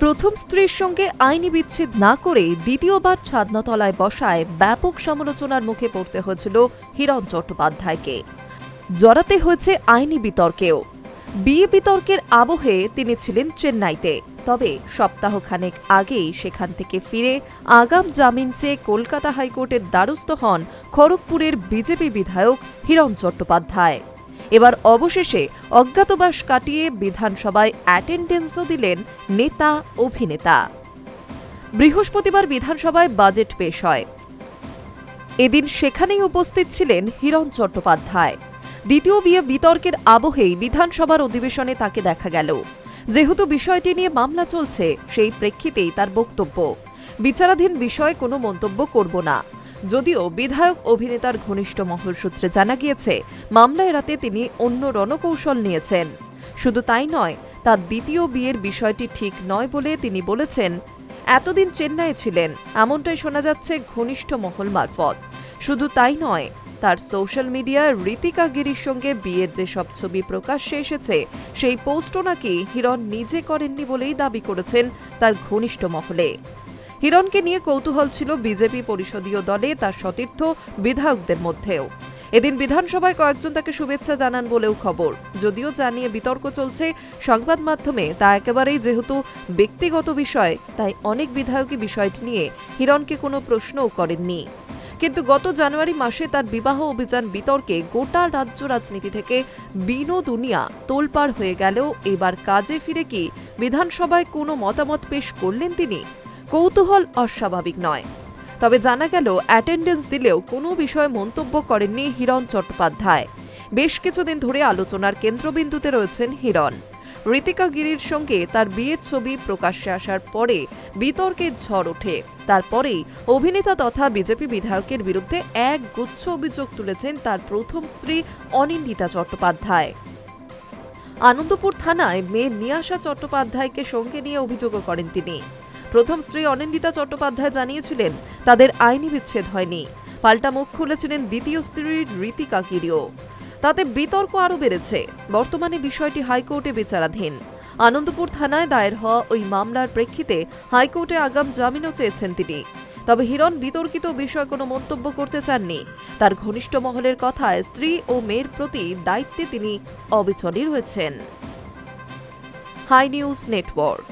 প্রথম স্ত্রীর সঙ্গে আইনি বিচ্ছেদ না করে দ্বিতীয়বার ছাদনাতলায় বসায় ব্যাপক সমালোচনার মুখে পড়তে হয়েছিল হিরণ চট্টোপাধ্যায়কে। জড়াতে হয়েছে আইনি বিতর্কেও। বিয়ে বিতর্কের আবহে তিনি ছিলেন চেন্নাইতে। তবে সপ্তাহখানেক আগেই সেখান থেকে ফিরে আগাম জামিন চেয়ে কলকাতা হাইকোর্টের দ্বারস্থ হন খড়গপুরের বিজেপি বিধায়ক হিরণ চট্টোপাধ্যায়। এবার অবশেষে অজ্ঞাতবাস কাটিয়ে বিধানসভায় অ্যাটেন্ডেন্সও দিলেন নেতা, অভিনেতা। বৃহস্পতিবার বিধানসভায় বাজেট পেশ হয়। এদিন সেখানেই উপস্থিত ছিলেন হিরণ চট্টোপাধ্যায়। দ্বিতীয় বিয়ে বিতর্কের আবহেই বিধানসভার অধিবেশনে তাকে দেখা গেল। যেহেতু বিষয়টি নিয়ে মামলা চলছে, সেই প্রেক্ষিতেই তার বক্তব্য। বিচারাধীন বিষয়ে কোনো মন্তব্য করব না। যদিও বিধায়ক অভিনেতার ঘনিষ্ঠ মহল সূত্রে জানা গিয়েছে মামলা এড়াতে তিনি অন্য রণকৌশল নিয়েছেন। শুধু তাই নয়, তার দ্বিতীয় বিয়ের বিষয়টি ঠিক নয় বলে তিনি বলেছেন, এতদিন চেন্নাইয়ে ছিলেন, এমনটাই শোনা যাচ্ছে ঘনিষ্ঠ মহল মারফত। শুধু তাই নয়, তার সোশ্যাল মিডিয়ায় ঋতিকা গিরির সঙ্গে বিয়ের যেসব ছবি প্রকাশ্যে এসেছে, সেই পোস্টও নাকি হিরণ নিজে করেননি বলেই দাবি করেছেন তার ঘনিষ্ঠ মহলে। হিরণকে নিয়ে কৌতূহল ছিল বিজেপি পরিষদীয় দলে তার সতীর্থ বিধায়কদের মধ্যেও। এদিন বিধানসভায় কয়েকজন তাকে শুভেচ্ছা জানান বলেও খবর। যদিও জানিয়ে বিতর্ক চলছে, সংবাদ মাধ্যমে তা একেবারেই যেহেতু ব্যক্তিগত বিষয়, তাই অনেক বিধায়কই বিষয়টি নিয়ে হিরণকে কোনো প্রশ্নও করেননি। কিন্তু গত জানুয়ারি মাসে তার বিবাহ অভিযান বিতর্কে গোটা রাজ্য রাজনীতি থেকে বিনো দুনিয়া তোলপাড় হয়ে গেলেও এবার কাজে ফিরে কি বিধানসভায় কোনো মতামত পেশ করলেন তিনি? কৌতূহল অস্বাভাবিক নয়। তবে জানা গেল, অ্যাটেন্ডেন্স দিলেও কোনো বিষয়ে মন্তব্য করেননি হিরণ চট্টোপাধ্যায়। বেশ কিছুদিন ধরে আলোচনার কেন্দ্রবিন্দুতে রয়েছেন হিরণ। ঋতিকা গিরির সঙ্গে তার বিয়ের ছবি প্রকাশ্যে আসার পরে বিতর্কের ঝড় ওঠে। তারপরেই অভিনেতা তথা বিজেপি বিধায়কের বিরুদ্ধে এক গুচ্ছ অভিযোগ তুলেছেন তার প্রথম স্ত্রী অনিন্দিতা চট্টোপাধ্যায়। আনন্দপুর থানায় মেয়ে নিয়াশা চট্টোপাধ্যায়কে সঙ্গে নিয়ে অভিযোগও করেন তিনি। প্রথম স্ত্রী অনিন্দিতা চট্টোপাধ্যায় জানিয়েছিলেন, তাদের আইনি বিচ্ছেদ হয়নি। পাল্টা মুখ খুলেছিলেন দ্বিতীয় স্ত্রী ঋতিকা কিরিও। তাতে বিতর্ক আরও বেড়েছে। বর্তমানে বিষয়টি হাইকোর্টে বিচারাধীন। আনন্দপুর থানায় দায়ের হওয়া ওই মামলার প্রেক্ষিতে হাইকোর্টে আগাম জামিনও চেয়েছেন তিনি। তবে হিরণ বিতর্কিত বিষয়ে কোনো মন্তব্য করতে চাননি। তার ঘনিষ্ঠ মহলের কথায় স্ত্রী ও মেয়ের প্রতি দায়িত্বে তিনি অবিচলই রয়েছেন। High news network.